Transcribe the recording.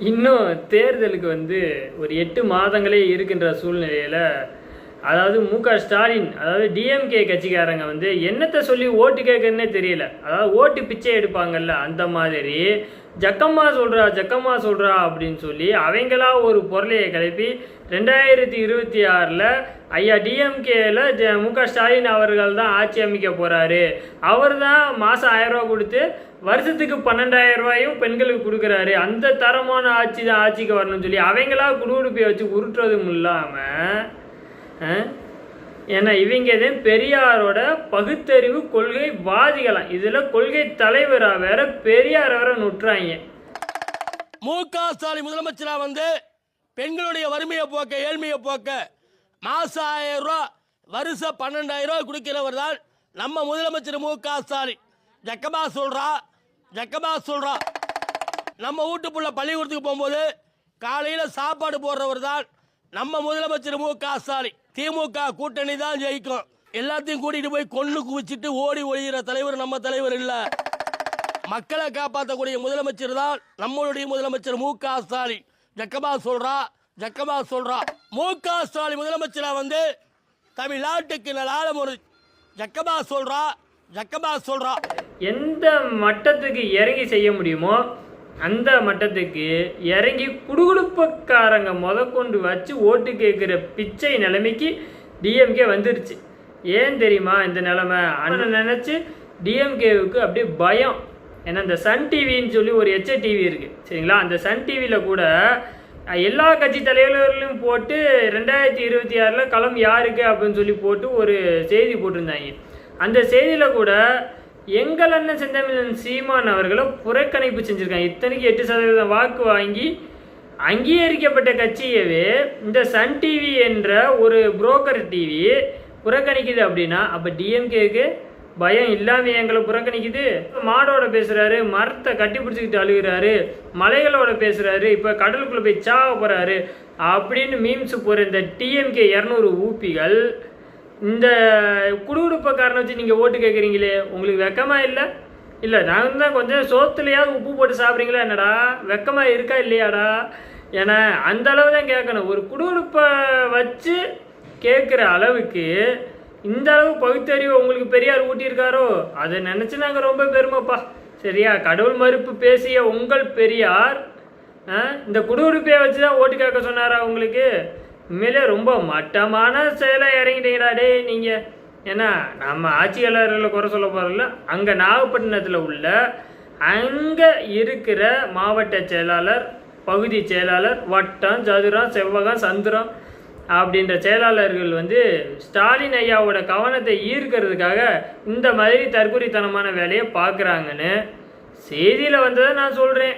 இன்னும் தேர்தலுக்கு வந்து ஒரு எட்டு மாதங்களே இருக்கின்ற சூழ்நிலையில் அதாவது மு க ஸ்டாலின் அதாவது டிஎம்கே கட்சிக்காரங்க வந்து என்னத்தை சொல்லி ஓட்டு கேட்கறதுனே தெரியல. அதாவது ஓட்டு பிச்சை எடுப்பாங்கல்ல அந்த மாதிரி. ஜக்கம்மா சொல்கிறா ஜக்கம்மா சொல்கிறா அப்படின்னு சொல்லி அவங்களா ஒரு பொருளையை கிளப்பி ரெண்டாயிரத்தி இருபத்தி ஆறில் ஐயா டிஎம்கேயில் ஜ மு க ஸ்டாலின் அவர்கள் தான் ஆட்சி அமைக்க போகிறாரு அவர் தான் மாதம் ஆயிரம் கொடுத்து வருஷத்துக்கு பன்னெண்டாயிரம் ரூபாயும் பெண்களுக்கு கொடுக்குறாரு. அந்த தரமான ஆட்சி தான் ஆட்சிக்கு வரணும்னு சொல்லி அவங்களா குடுகுடுப்பையை வச்சு உருட்டுறதும் இல்லாமல் ஏன்னா இவங்க தான் பெரியாரோட பகுத்தறிவு கொள்கை வாதிகளாம். இதில் கொள்கை தலைவராக வேற பெரியார் வேற நுட்டுறாங்க. மு க ஸ்டாலின் முதலமைச்சராக வந்து பெண்களுடைய வறுமையை போக்க ஏழ்மையை போக்க மாதம் ஆயிரம் ரூபா வருஷம் பன்னெண்டாயிரம் ரூபா கொடுக்கிறவர் தான் நம்ம முதலமைச்சர் மு க ஸ்டாலின். ஜக்கமா சொல்கிறா ஜக்கமா சொல்கிறா நம்ம வீட்டுக்குள்ள பள்ளிக்கூடத்துக்கு போகும்போது காலையில் சாப்பாடு போடுறவர் தான் நம்ம முதலமைச்சர் மு க ஸ்டாலின். திமுக கூட்டணி தான் ஜெயிக்கும். எல்லாத்தையும் கூட்டிட்டு போய் கொண்டு குவிச்சிட்டு ஓடி ஒழிகிற தலைவர் நம்ம தலைவர் இல்லை. மக்களை காப்பாற்றக்கூடிய முதலமைச்சர் தான் நம்மளுடைய முதலமைச்சர் மு க ஸ்டாலின். ஜக்கமா சொல்றா ஜக்கமா சொல்றா. மு க ஸ்டாலின் முதலமைச்சரா வந்து தமிழ்நாட்டுக்கு நலால ஒரு ஜக்கமா சொல்றா ஜக்கமா சொல்றா. எந்த மட்டத்துக்கு இறங்கி செய்ய முடியுமோ அந்த மட்டத்துக்கு இறங்கி குடுகுடுப்பக்காரங்க முதற்கொண்டு வச்சு ஓட்டு கேட்குற பிச்சை நிலைமைக்கு டிஎம்கே வந்துருச்சு. ஏன் தெரியுமா? இந்த நிலமை. அண்ணன் நினச்சி டிஎம்கேவுக்கு அப்படியே பயம். ஏன்னா இந்த சன் டிவின்னு சொல்லி ஒரு எச்ச டிவி இருக்குது சரிங்களா? அந்த சன் டிவியில் கூட எல்லா கட்சி தலைவர்களையும் போட்டு ரெண்டாயிரத்தி இருபத்தி ஆறில் களம் யாருக்கு அப்படின்னு சொல்லி போட்டு ஒரு செய்தி போட்டிருந்தாங்க. அந்த செய்தியில் கூட எங்கள் அண்ணன் செந்தமிழன் சீமான் அவர்களை புறக்கணிப்பு செஞ்சுருக்காங்க. இத்தனைக்கு எட்டு சதவீதம் வாக்கு வாங்கி அங்கீகரிக்கப்பட்ட கட்சியவே இந்த சன் டிவி என்ற ஒரு புரோக்கர் டிவி புறக்கணிக்குது அப்படின்னா அப்போ டிஎம்கேக்கு பயம் இல்லாமல் எங்களை புறக்கணிக்குது. மாடோட பேசுகிறாரு மரத்தை கட்டி பிடிச்சிக்கிட்டு அழுகிறாரு மலைகளோட பேசுகிறாரு இப்போ கடலுக்குள்ளே போய் சாக போகிறாரு அப்படின்னு மீம்ஸ் போகிற இந்த டிஎம்கே இரநூறு ஊப்பிகள் இந்த குடுகுடுப்பக்காரனை வச்சு நீங்கள் ஓட்டு கேட்குறீங்களே உங்களுக்கு வெக்கமாக இல்லை? இல்லை நாங்கள் தான் கொஞ்சம் சோத்துலையாவது உப்பு போட்டு சாப்பிட்றீங்களா என்னடா? வெக்கமாக இருக்கா இல்லையாடா? ஏன்னா அந்த அளவு தான் கேட்கணும் ஒரு குடுகுடுப்பை வச்சு கேட்குற அளவுக்கு இந்த அளவு பகுத்தறிவு உங்களுக்கு பெரியார் ஊட்டியிருக்காரோ அதை நினச்சி நாங்கள் ரொம்ப பெருமைப்பா. சரியா? கடவுள் மறுப்பு பேசிய உங்கள் பெரியார் இந்த குடுகுடுப்பையை வச்சு தான் ஓட்டு கேட்க சொன்னாரா உங்களுக்கு? உண்மையிலே ரொம்ப மட்டமான செயலை இறங்கிட்டீங்களா? டேய் நீங்கள் ஏன்னா நம்ம ஆட்சியாளர்களை குறை சொல்ல போகிறோம்ல அங்கே நாகப்பட்டினத்தில் உள்ள அங்கே இருக்கிற மாவட்ட செயலாளர் பகுதி செயலாளர் வட்டம் சதுரம் செவ்வகம் சந்திரம் அப்படின்ற செயலாளர்கள் வந்து ஸ்டாலின் ஐயாவோட கவனத்தை ஈர்க்கிறதுக்காக இந்த மாதிரி தற்கொலைத்தனமான வேலையை பார்க்குறாங்கன்னு செய்தியில் வந்ததை நான் சொல்கிறேன்